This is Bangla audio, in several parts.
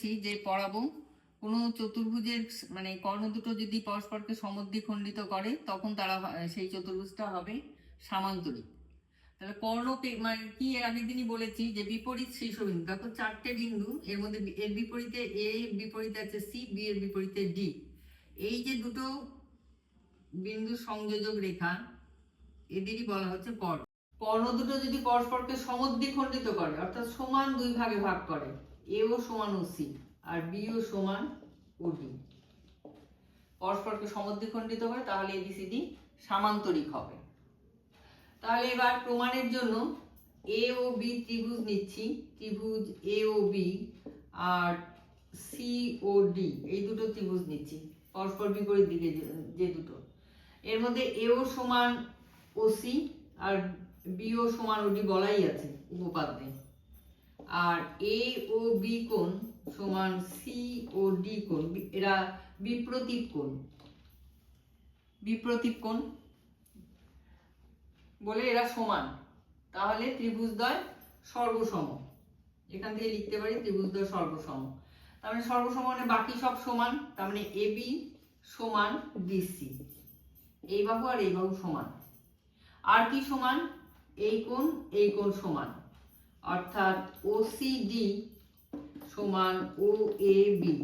বলেছি যে পড়াবো। কোনো চতুর্ভুজের মানে কর্ণ দুটো যদি পরস্পরকে সমদ্বিখণ্ডিত করে, তখন তারা সেই চতুর্ভুজটা হবে সামান্তরিক। তাহলে কর্ণকে মানে কি আগের দিনই বলেছি যে বিপরীত শীর্ষবিন্দু দেখো চারটে বিন্দু, এর মধ্যে এর বিপরীতে এ বিপরীতে আছে সি, বি, এর বিপরীতে ডি। এই যে দুটো বিন্দু সংযোজক রেখা, এদেরই বলা হচ্ছে কর্ণ। কর্ণ দুটো যদি পরস্পরকে সমদ্বিখণ্ডিত করে, অর্থাৎ সমান দুই ভাগে ভাগ করে এও সমান ও সি আর বিও সমান ও ডি। পরস্পরকে সমদ্বিখণ্ডিত করে তাহলে এবিসিডি সামান্তরিক হবে। তাহলে এবার প্রমাণের জন্য এ ও বি ত্রিভুজ নিচ্ছি, ত্রিভুজ এ ও বি আর সি ও ডি, এই দুটো ত্রিভুজ নিচ্ছি, পরস্পর বিপরীত দিকে যে- দুটো। এর মধ্যে এও সমান ও সি আর বিও সমান ওডি বলাই আছে উপপাদ্যে। আর এ ও বি কোণ সমান সি ও ডি কোণ। এরা বিপ্রতীপ কোণ। বিপ্রতীপ কোণ। বলে এরা সমান। তাহলে ত্রিভুজদ্বয় সর্বসম। এখান থেকে লিখতে পারি ত্রিভুজদ্বয় সর্বসম। তার মানে সর্বসম মানে বাকি সব সমান। তার মানে এ বি সমান ডিসি এই বাহু আর এই বাহু সমান। আর কি সমান? এই কোণ এই কোণ সমান। অর্থাৎ ওসিডি সমান ও এ বি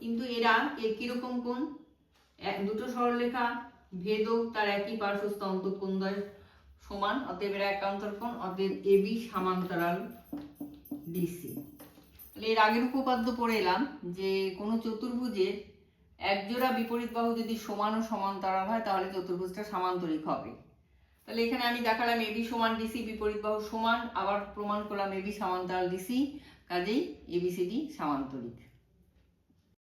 কিন্তু এরা কীরকম কোণ? এক দুটো সরলরেখা ভেদক তার একই পার্শ্বস্থ অন্তঃকোণ দ্বয় সমান, অতএব এরা একান্তর কোণ, অতএব এবি সমান্তরাল ডিসি এর আগের উপপাদ্য পড়ে এলাম যে কোনো চতুর্ভুজের একজোড়া বিপরীত বাহু যদি সমান ও সমান্তরাল হয়, তাহলে চতুর্ভুজটা সামান্তরিক হবে। তাহলে এখানে আমি দেখালাম এবি সমান ডিসি বিপরীত বাহু সমান, আবার প্রমাণ করলাম এবি সমান্তরাল ডিসি কাজেই এবিসিডি সামান্তরিক।